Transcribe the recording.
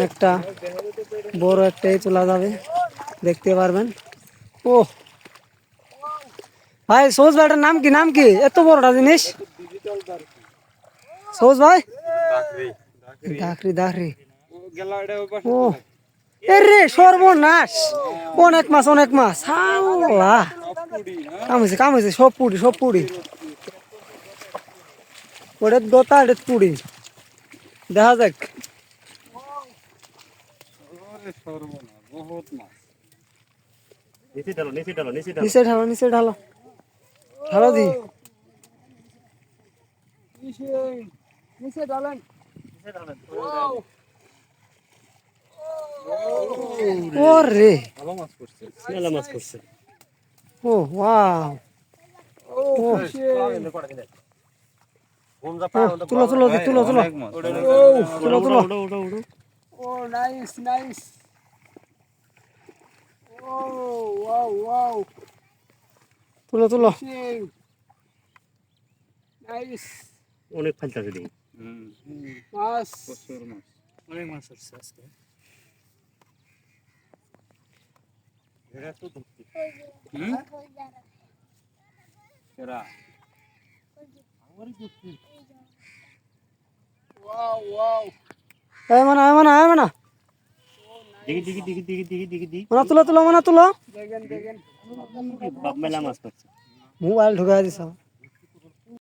অনেকটা বড় একটাই তোলা যাবে। দেখতে পারবেন। ও ভাই সৌজ ভাইটার নাম কি? নাম কি? এত বড়টা জিনিস। সৌজ ভাই? দাখরি দাখরি ও এরে সর্বনাশ! অনেক মাছ অনেক মাছ। হাল্লা! কাম হয়েছে কাম হয়েছে সব পুড়ি সব পুড়ি ওটার দোতা এটা পুড়ি দেখা যাক। নিচে ঢালো নিচে ঢালো। নিচে ঢালো নিচে ঢালো নিচে ঢালো ঢালো দি। ও রে মেলা মাছ করছে ও ওয়াও। ও। তুলো তুলো তুলো তুলো। তুলো তুলো। উড়ো উড়ো উড়ো তুলো তুলো। নাইস অনেক ফালতাছে দেখি মাছ অনেক মাছ হচ্ছে আজকে মানা মানা মানা। দিকে দিকে দিকে দিকে দিকে দিকে দিকে মানা তুলো তুলো মানা তুলো। বাপ মেলা মাছ করছে মোবাইল ঢুকাই দিছ।